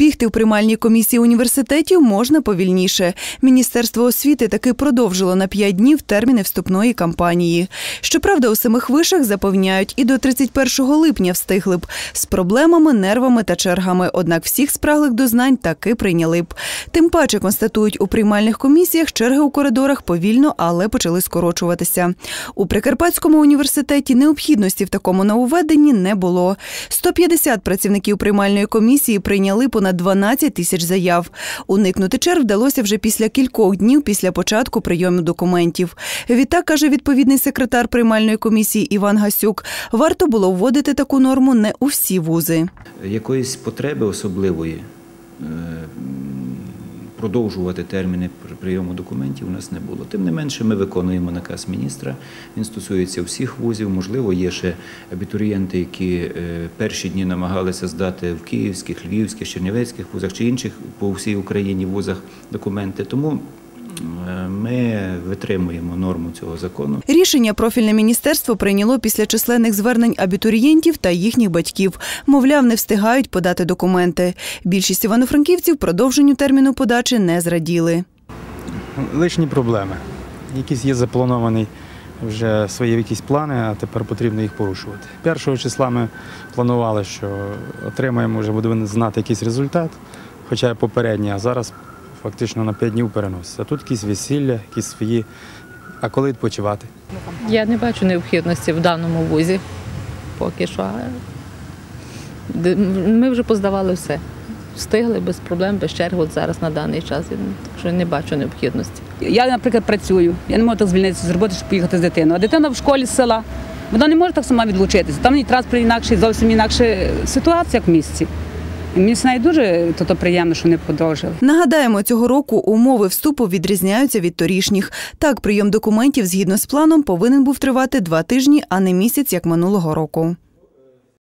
Бігти в приймальній комісії університетів можна повільніше. Міністерство освіти таки продовжило на 5 днів терміни вступної кампанії. Щоправда, у самих вишах запевняють, і до 31 липня встигли б з проблемами, нервами та чергами. Однак всіх спраглих до знань таки прийняли б. Тим паче констатують у приймальних комісіях черги у коридорах повільно, але почали скорочуватися. У Прикарпатському університеті необхідності в такому нововведенні не було. 150 працівників приймальної комісії прийняли понад 12 тисяч заяв. Уникнути черг вдалося вже після кількох днів після початку прийому документів. Відтак каже відповідний секретар приймальної комісії Іван Гасюк. Варто було вводити таку норму не у всі вузи. якоїсь потреби особливої е, продовжувати терміни при- прийому документів у нас не було. Тим не менше, ми виконуємо наказ міністра. Він стосується всіх вузів. Можливо, є ще абітурієнти, які е, перші дні намагалися здати в київських, львівських, чернівецьких вузах чи інших по всій Україні вузах документи. Тому ми витримуємо норму цього закону. Рішення профільне міністерство прийняло після численних звернень абітурієнтів та їхніх батьків. Мовляв, не встигають подати документи. Більшість івано-франківців продовженню терміну подачі не зраділи. лишні проблеми. Якісь є заплановані вже свої якісь плани, а тепер потрібно їх порушувати. Першого числа ми планували, що отримаємо, вже будемо знати якийсь результат, хоча попередній, а зараз фактично на 5 днів переноситься. А тут якісь весілля, якісь свої. А коли відпочивати? Я не бачу необхідності в даному вузі поки що. А Ми вже поздавали все. Встигли без проблем, без черг от зараз на даний час. Так що не бачу необхідності. Я, наприклад, працюю. Я не можу так звільнитися з роботи, щоб поїхати з дитиною. А дитина в школі з села. Вона не може так сама відлучитися. Там і транспорт інакший, зовсім інакша ситуація як в місті. Мені навіть дуже то, приємно, що не подовжили. Нагадаємо, цього року умови вступу відрізняються від торішніх. Так, прийом документів згідно з планом повинен був тривати два тижні, а не місяць, як минулого року.